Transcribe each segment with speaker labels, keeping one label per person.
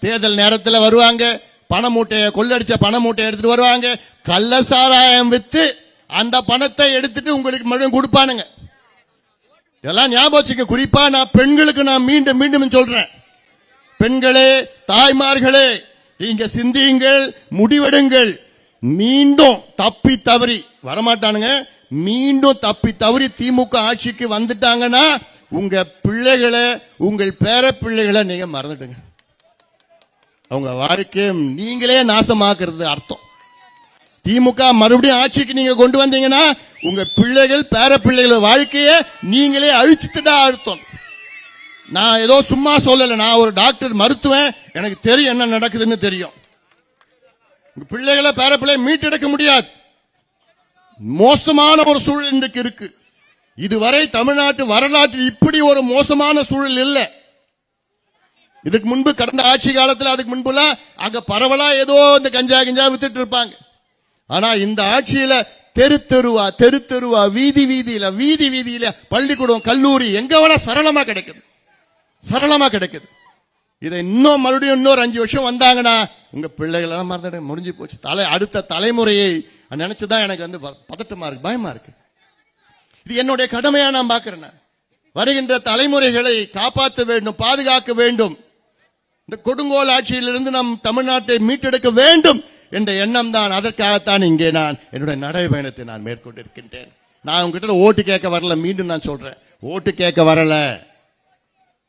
Speaker 1: தேர்தல் நேரத்தில் வருவாங்க. பண மூட்டையை கொள்ளடிச்ச பண மூட்டையை எடுத்துட்டு வருவாங்க. கள்ள சாராயம் வித்து அந்த பணத்தை எடுத்துட்டு உங்களுக்கு மறுபடியும் கொடுப்பானுங்க. இதெல்லாம் ஞாபகம் வச்சுக்க. குறிப்பா நான் பெண்களுக்கு நான் மீண்டும் மீண்டும் சொல்றேன். பெண்களே தாய்மார்களே நீங்க சிந்தியுங்கள் முடிவெடுங்கள். மீண்டும் தப்பி தவறி வரமாட்டானுங்க. மீண்டும் தப்பி தவறி திமுக ஆட்சிக்கு வந்துட்டாங்கன்னா உங்க பிள்ளைகளை உங்கள் பேர பிள்ளைகளை நீங்க மறந்துட்டுங்க அவங்க வாழ்க்கையை நீங்களே நாசமாக்குறது அர்த்தம். திமுக மறுபடியும் ஆட்சிக்கு நீங்க கொண்டு வந்தீங்கன்னா உங்க பிள்ளைகள் பேர பிள்ளைகள் வாழ்க்கையை நீங்களே அழிச்சுட்டுடா அர்த்தம் நான் ஏதோ சும்மா சொல்லல நான் ஒரு டாக்டர் மருத்துவன் எனக்கு தெரியும் என்ன நடக்குதுன்னு தெரியும். உங்க பிள்ளைகளை பேர பிள்ளை மீட்டெடுக்க முடியாது. மோசமான ஒரு சூழல் இன்றைக்கு இருக்கு. இதுவரை தமிழ்நாட்டு வரலாற்றில் இப்படி ஒரு மோசமான சூழல் இல்லை. இதுக்கு முன்பு கடந்த ஆட்சி காலத்தில் அதுக்கு முன்புலாம் அங்க பரவலா ஏதோ இந்த கஞ்சா கஞ்சா வித்துட்டு இருப்பாங்க. ஆனா இந்த ஆட்சியில தெரு தெருவா தெரு தெருவா வீதி வீதியில வீதி வீதியில பள்ளிக்கூடம் கல்லூரி எங்க வேணா சரளமா கிடைக்குது. சரளமா கிடைக்குது. இதை இன்னும் மறுபடியும் இன்னொரு அஞ்சு வருஷம் வந்தாங்கன்னா உங்க பிள்ளைகள் எல்லாம் மறந்துட்டு முடிஞ்சு போச்சு. தலை அடுத்த தலைமுறையை நினைச்சுதான் எனக்கு வந்து ப- பதட்டமா இருக்கு பயமா இருக்கு. இது என்னுடைய கடமையா நான் பாக்குறேன் வருகின்ற தலைமுறைகளை காப்பாற்ற வேண்டும் பாதுகாக்க வேண்டும். இந்த கொடுங்கோல் ஆட்சியிலிருந்து நம் தமிழ்நாட்டை மீட்டெடுக்க வேண்டும் என்ற எண்ணம் தான் அதற்காகத்தான் இங்கே நான் என்னுடைய நடைபயணத்தை நான் மேற்கொண்டிருக்கின்றேன். நான் உங்ககிட்ட ஓட்டு கேட்க வரல மீண்டும் நான் சொல்றேன். ஓட்டு கேட்க வரல.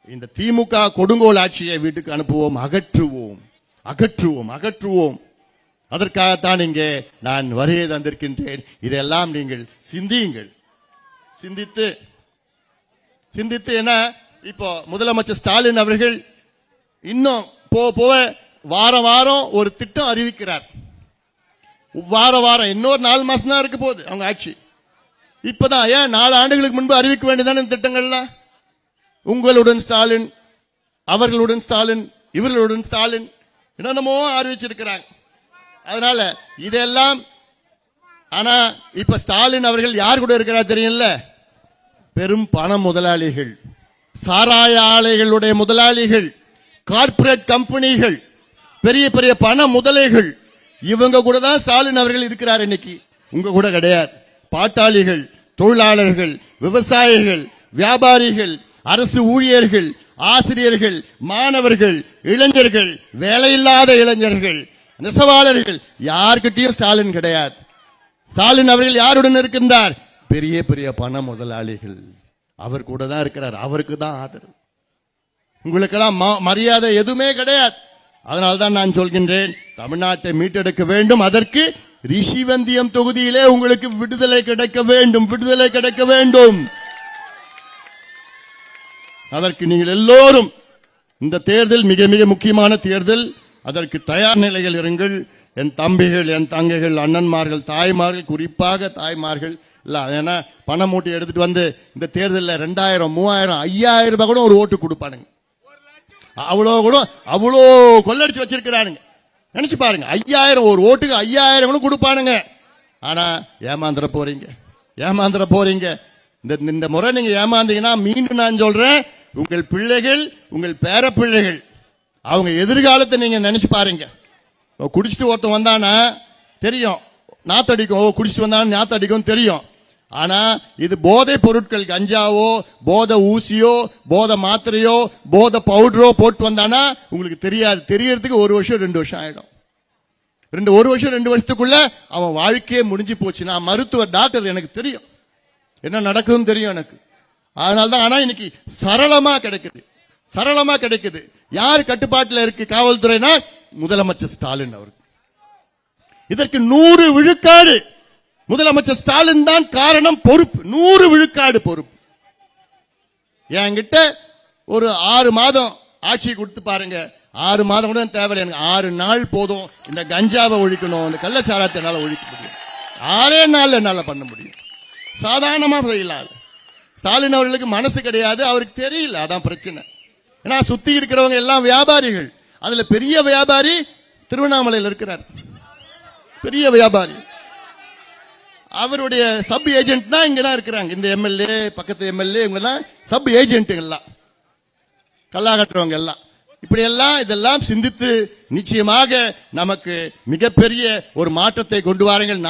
Speaker 1: இந்த திமுக கொடுங்கோல் ஆட்சியை வீட்டுக்கு அனுப்புவோம் அகற்றுவோம். அகற்றுவோம் அகற்றுவோம். அதற்காகத்தான் இங்கே நான் வருகை தந்திருக்கின்றேன். இதெல்லாம் நீங்கள் சிந்தியுங்கள். சிந்தித்து சிந்தித்து என்ன? இப்போ முதலமைச்சர் ஸ்டாலின் அவர்கள் இன்னும் போக போக வாரம் வாரம் ஒரு திட்டம் அறிவிக்கிறார். வார வாரம் இன்னொரு நாலு மாசம் தான் இருக்க போகுது அவங்க ஆட்சி. இப்பதான் ஏன் நாலு ஆண்டுகளுக்கு முன்பு அறிவிக்க வேண்டியதான இந்த திட்டங்கள்லாம்? உங்களுடன் ஸ்டாலின் அவர்களுடன் ஸ்டாலின் இவர்களுடன் ஸ்டாலின் என்னென்னமோ அறிவிச்சிருக்கிறாங்க. அதனால இதெல்லாம் ஆனா இப்ப ஸ்டாலின் அவர்கள் யார் கூட இருக்கிறார் தெரியும்ல? பெரும் பண முதலாளிகள் சாராய ஆலைகளுடைய முதலாளிகள். கார்ப்பரேட் கம்பெனிகள் பெரிய பெரிய பண முதலைகள். இவங்க கூட தான் ஸ்டாலின் அவர்கள் இருக்கிறார் இன்னைக்கு. உங்க கூட கிடையாது. பாட்டாளிகள் தொழிலாளர்கள் விவசாயிகள் வியாபாரிகள் அரசு ஊழியர்கள் ஆசிரியர்கள் மாணவர்கள் இளைஞர்கள் வேலையில்லாத இளைஞர்கள் நெசவாளர்கள் யார்கிட்டயும் ஸ்டாலின் கிடையாது. ஸ்டாலின் அவர்கள் யாருடன் இருக்கின்றார்? பெரிய பெரிய பண முதலாளிகள். அவர் கூட தான் இருக்கிறார். அவருக்கு தான் ஆதரவு. உங்களுக்கெல்லாம் ம- மரியாதை எதுவுமே கிடையாது. அதனால தான் நான் சொல்கின்றேன் தமிழ்நாட்டை மீட்டெடுக்க வேண்டும். அதற்கு ரிஷிவந்தியம் தொகுதியிலே உங்களுக்கு விடுதலை கிடைக்க வேண்டும் விடுதலை கிடைக்க வேண்டும். அதற்கு நீங்கள் எல்லோரும் இந்த தேர்தல் மிக மிக முக்கியமான தேர்தல். அதற்கு தயார் நிலையில் இருங்கள். என் தம்பிகள் என் தங்கைகள் அண்ணன்மார்கள் தாய்மார்கள் குறிப்பாக தாய்மார்கள் இல்லை ஏன்னா பணம் மூட்டை எடுத்துட்டு வந்து இந்த தேர்தலில் ரெண்டாயிரம் மூவாயிரம் ஐயாயிரம் ரூபாய் கூட ஒரு ஓட்டு கொடுப்பானுங்க. அவ்வளோ கூட அவ்வளோ கொள்ளடிச்சு வச்சிருக்கிறானுங்க. நினைச்சு பாருங்க ஐயாயிரம் ஒரு ஓட்டுக்கு ஐயாயிரம் கூட கொடுப்பானுங்க. ஆனா ஏமாந்துட போறீங்க ஏமாந்துட போறீங்க. இந்த இந்த முறை நீங்க ஏமாந்தீங்கன்னா மீண்டும் நான் சொல்றேன் உங்கள் பிள்ளைகள் உங்கள் பேர பிள்ளைகள் அவங்க எதிர்காலத்தை நீங்க நினைச்சு பாருங்க. குடிச்சிட்டு ஒருத்தன் வந்தானா தெரியும் நாத்தடிக்கும் ஓ குடிச்சிட்டு வந்தானா நாத்தடிக்கும் தெரியும். ஆனா இது போதை பொருட்கள் கஞ்சாவோ போதை ஊசியோ போத மாத்திரையோ போத பவுடரோ போட்டு வந்தானா உங்களுக்கு தெரியாது. தெரியறதுக்கு ஒரு வருஷம் ரெண்டு வருஷம் ஆயிடும். ரெண்டு ஒரு வருஷம் ரெண்டு வருஷத்துக்குள்ள அவன் வாழ்க்கையே முடிஞ்சு போச்சு. நான் மருத்துவர் டாக்டர் எனக்கு தெரியும். என்ன நடக்குதுன்னு தெரியும் எனக்கு. அதனால்தான் ஆனா இன்னைக்கு சரளமா கிடைக்குது. சரளமா கிடைக்குது. யார் கட்டுப்பாட்டில் இருக்கு காவல்துறைனா? முதலமைச்சர் ஸ்டாலின் அவருக்கு இதற்கு நூறு விழுக்காடு முதலமைச்சர் ஸ்டாலின் தான் காரணம் பொறுப்பு. நூறு விழுக்காடு பொறுப்பு. என்கிட்ட ஒரு ஆறு மாதம் ஆட்சி கொடுத்து பாருங்க. ஆறு மாதம் கூட தேவையில்லை. எனக்கு ஆறு நாள் போதும். இந்த கஞ்சாவை ஒழிக்கணும் இந்த கள்ளச்சாரத்தை என்னால் ஒழிக்க முடியும். ஆறே நாள் என்னால் பண்ண முடியும். சாதாரணமாக செய்யலாம். ஸ்டாலின் அவர்களுக்கு மனசு கிடையாது. அவருக்கு தெரியல. அதான் பிரச்சனை. ஏன்னா சுத்தி இருக்கிறவங்க எல்லாம் வியாபாரிகள். அதுல பெரிய வியாபாரி திருவண்ணாமலையில் இருக்கிறார். பெரிய வியாபாரி. அவருடைய சப் ஏஜென்ட் தான் இங்க தான் இருக்கிறாங்க. இந்த எம்எல்ஏ பக்கத்து எம்எல்ஏ இவங்க தான் சப் ஏஜென்ட்டுகள்லாம் கல்லா கட்டுறவங்க எல்லாம். இப்படி எல்லாம் இதெல்லாம் சிந்தித்து நிச்சயமாக நமக்கு மிகப்பெரிய ஒரு மாற்றத்தை கொண்டு வாருங்கள்.